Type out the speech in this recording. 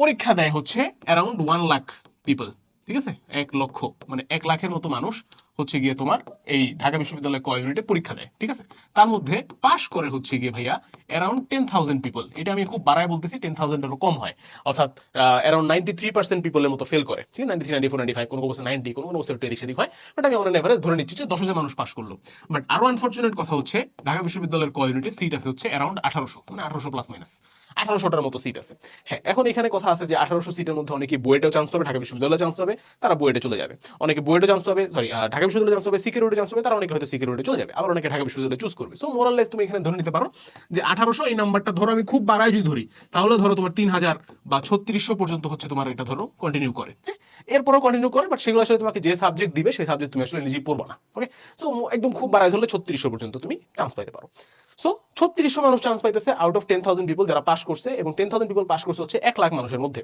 পরীক্ষা দেয় হচ্ছে অ্যারাউন্ড ওয়ান লাখ পিপল ঠিক আছে? এক লক্ষ মানে এক লাখের মতো মানুষ হচ্ছে গিয়ে তোমার এই ঢাকা বিশ্ববিদ্যালয় ক ইউনিটে পরীক্ষা দেয়, ঠিক আছে? তার মধ্যে পাশ করে হচ্ছে গিয়ে ভাইয়া অ্যারাউন্ড টেন থাউজেন্ড পিপল এটা আমি খুব বাড়ায় বলতেছি টেন থাউজেন্ডেরও কম হয়। অর্থাৎ অ্যারাউন্ড নাইনটি থ্রি পার্সেন্ট পিপলের মতো ফেল করে, ঠিক আছে? Ninety three ninety four ninety five কোনো অবস্থা নাইনটি কোনো কোনো অবস্থা একটু এদিক সেদিক হয় বাট আমি অনেক এভারেজ ধরে নিচ্ছি যে দশ হাজার মানুষ পাশ করল। বাট আরও আনফর্চুনেট কথা হচ্ছে, ঢাকা বিশ্ববিদ্যালয়ের ক ইউনিটে সিট আছে হচ্ছে অ্যারাউন্ড আঠারোশো মানে আঠারোশো প্লাস মাইনাস আঠারোশোটার মতো সিট আছে। হ্যাঁ এখন এখানে কথা আছে যে আঠারোশো সিটের মধ্যে অনেকে বুয়েটেও চান্স পাবে, ঢাকা বিশ্ববিদ্যালয়ে চান্স পাবে, তারা বুয়েটে চলে যাবে। অনেকে বুয়েটে চান্স পাবে সরি ঢাকা বিশ্ববিদ্যালয়ে চান্স পাবে সিকিউরিটি চান্স পাবে, তারা অনেকে হয়তো সিকিউরিটি চলে যাবে। আবার অনেকে ঢাকা চুজ করবে। সো তুমি এখানে ধরে নিতে পারো যে আঠারোশো এই নাম্বারটা ধরো, আমি খুব বাড়াই যদি ধরি, তাহলে ধরো তোমার তিন হাজার বা ছত্রিশশো পর্যন্ত হচ্ছে তোমার এটা ধরো কন্টিনিউ করে হ্যাঁ? এরপরও কন্টিনিউ করে বাট সেগুলো আসলে তোমাকে যে সাবজেক্ট দিবে, সেই সাবজেক্ট তুমি আসলে নিজেই পড়বা না ওকে সো একদম খুব বাড়াই ধরলে ছত্রিশশো পর্যন্ত তুমি চান্স পাইতে পারো। সো ছত্রিশশো মানুষ চান্স পাইতেছে out of ten thousand people যারা পাস করছে, এবং টেন থাউজেন্ড পিপল পাস করছে হচ্ছে এক লাখ মানুষের মধ্যে।